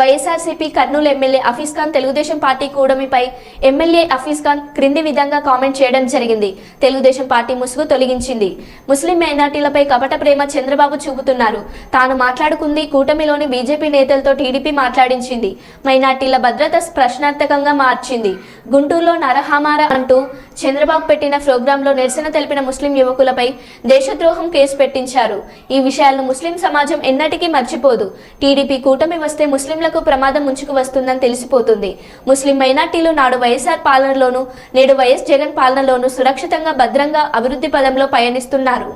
YSRCP Kurnool MLA Hafeez Khan Telugu Desam party కూడమిపై MLA Hafeez Khan క్రింది విధంగా comment చేయడం జరిగింది. తెలుగుదేశం పార్టీ ముసుగు తొలగించింది. ముస్లిం మైనార్టీలపై కపట ప్రేమ చంద్రబాబు చూపుతున్నారు. తాను మాట్లాడుకుంది కూటమిలోని బీజేపీ నేతలతో టీడీపీ మాట్లాడించింది. మైనార్టీల భద్రత ప్రశ్నార్థకంగా మార్చింది. గుంటూరులో నరహమార అంటూ చంద్రబాబు పెట్టిన ప్రోగ్రాంలో నిరసన తెలిపిన ముస్లిం యువకులపై దేశద్రోహం కేసు పెట్టించారు. ఈ విషయాలను ముస్లిం సమాజం ఎన్నటికీ మర్చిపోదు. టీడీపీ కూటమి వస్తే ముస్లింలకు ప్రమాదం ముంచుకు వస్తుందని తెలిసిపోతుంది. ముస్లిం మైనార్టీలు నాడు వైఎస్ఆర్ పాలనలోను నేడు వైఎస్ జగన్ పాలనలోను సురక్షితంగా భద్రంగా అభివృద్ధి పదంలో పయనిస్తున్నారు.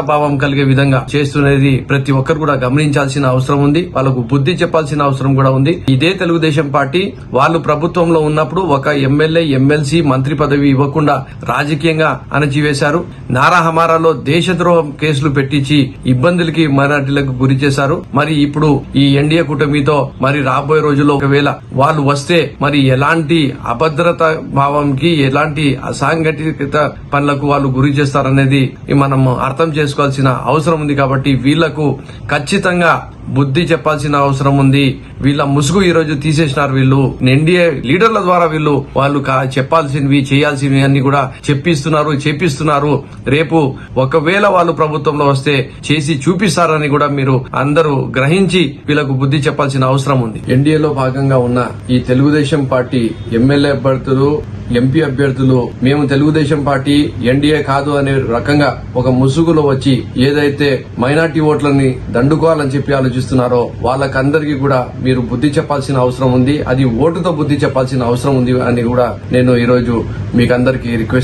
భావం కలిగే విధంగా చేస్తున్నది ప్రతి ఒక్కరు కూడా గమనించాల్సిన అవసరం ఉంది. వాళ్ళకు బుద్ధి చెప్పాల్సిన అవసరం కూడా ఉంది. ఇదే తెలుగుదేశం పార్టీ వాళ్ళు ప్రభుత్వంలో ఉన్నప్పుడు ఒక ఎమ్మెల్యే ఎమ్మెల్సీ మంత్రి పదవి ఇవ్వకుండా రాజకీయంగా అణచివేశారు. నారా హమారాలో దేశద్రోహం కేసులు పెట్టించి ఇబ్బందులకి మరాఠీలకు గురి చేశారు. మరి ఇప్పుడు ఈ ఎన్డీఏ కూటమితో మరి రాబోయే రోజుల్లో ఒకవేళ వాళ్ళు వస్తే మరి ఎలాంటి అభద్రత భావంకి ఎలాంటి అసాంఘటిత పనులకు వాళ్ళు గురి చేస్తారనేది మనం అర్థం చేసుకోవాల్సిన అవసరం ఉంది కాబట్టి వీళ్ళకు ఖచ్చితంగా బుద్ధి చెప్పాల్సిన అవసరం ఉంది. వీళ్ళ ముసుగు ఈ రోజు తీసేసినారు వీళ్ళు. ఎన్డీఏ లీడర్ల ద్వారా వీళ్ళు వాళ్ళు కా- చెప్పాల్సినవి చేయాల్సినవి అన్ని కూడా చెప్పిస్తున్నారు చేపిస్తున్నారు. రేపు ఒకవేళ వాళ్ళు ప్రభుత్వంలో వస్తే చేసి చూపిస్తారని కూడా మీరు అందరూ గ్రహించి వీళ్ళకు బుద్ధి చెప్పాల్సిన అవసరం ఉంది. ఎన్డీఏలో భాగంగా ఉన్న ఈ తెలుగుదేశం పార్టీ ఎమ్మెల్యే అభ్యర్థులు ఎంపీ అభ్యర్థులు మేము తెలుగుదేశం పార్టీ ఎన్డీఏ కాదు అనే రకంగా ఒక ముసుగులో వచ్చి ఏదైతే మైనార్టీ ఓట్లని దండుకోవాలని చెప్పి ఆలోచిస్తున్నారో వాళ్ళకందరికీ కూడా మీరు బుద్ధి చెప్పాల్సిన అవసరం ఉంది. అది ఓటుతో బుద్ధి చెప్పాల్సిన అవసరం ఉంది అని కూడా నేను ఈరోజు మీకందరికీ రిక్వెస్ట్